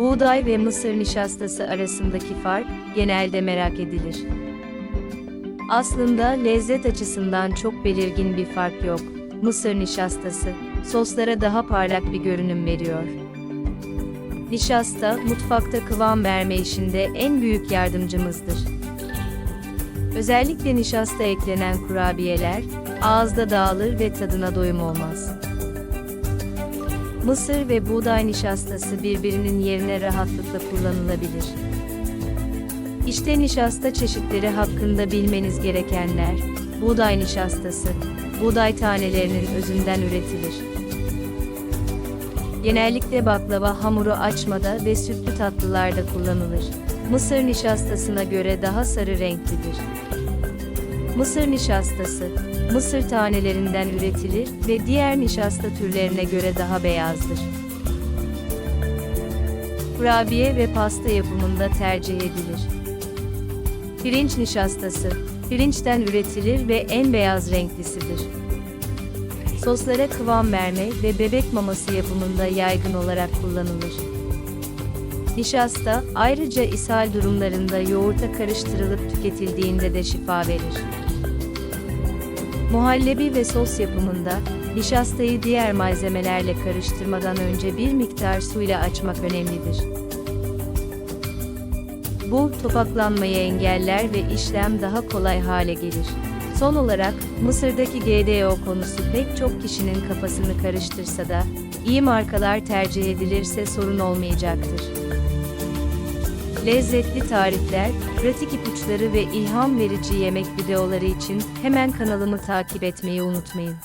Buğday ve mısır nişastası arasındaki fark genelde merak edilir. Aslında lezzet açısından çok belirgin bir fark yok. Mısır nişastası soslara daha parlak bir görünüm veriyor. Nişasta mutfakta kıvam verme işinde en büyük yardımcımızdır. Özellikle nişasta eklenen kurabiyeler ağızda dağılır ve tadına doyum olmaz. Mısır ve buğday nişastası birbirinin yerine rahatlıkla kullanılabilir. İşte nişasta çeşitleri hakkında bilmeniz gerekenler. Buğday nişastası, buğday tanelerinin özünden üretilir. Genellikle baklava hamuru açmada ve sütlü tatlılarda kullanılır. Mısır nişastasına göre daha sarı renklidir. Mısır nişastası, mısır tanelerinden üretilir ve diğer nişasta türlerine göre daha beyazdır. Kurabiye ve pasta yapımında tercih edilir. Pirinç nişastası, pirinçten üretilir ve en beyaz renklisidir. Soslara kıvam verme ve bebek maması yapımında yaygın olarak kullanılır. Nişasta, ayrıca ishal durumlarında yoğurta karıştırılıp tüketildiğinde de şifa verir. Muhallebi ve sos yapımında, nişastayı diğer malzemelerle karıştırmadan önce bir miktar suyla açmak önemlidir. Bu, topaklanmayı engeller ve işlem daha kolay hale gelir. Son olarak, Mısır'daki GDO konusu pek çok kişinin kafasını karıştırsa da, iyi markalar tercih edilirse sorun olmayacaktır. Lezzetli tarifler, pratik ipuçları ve ilham verici yemek videoları için hemen kanalımı takip etmeyi unutmayın.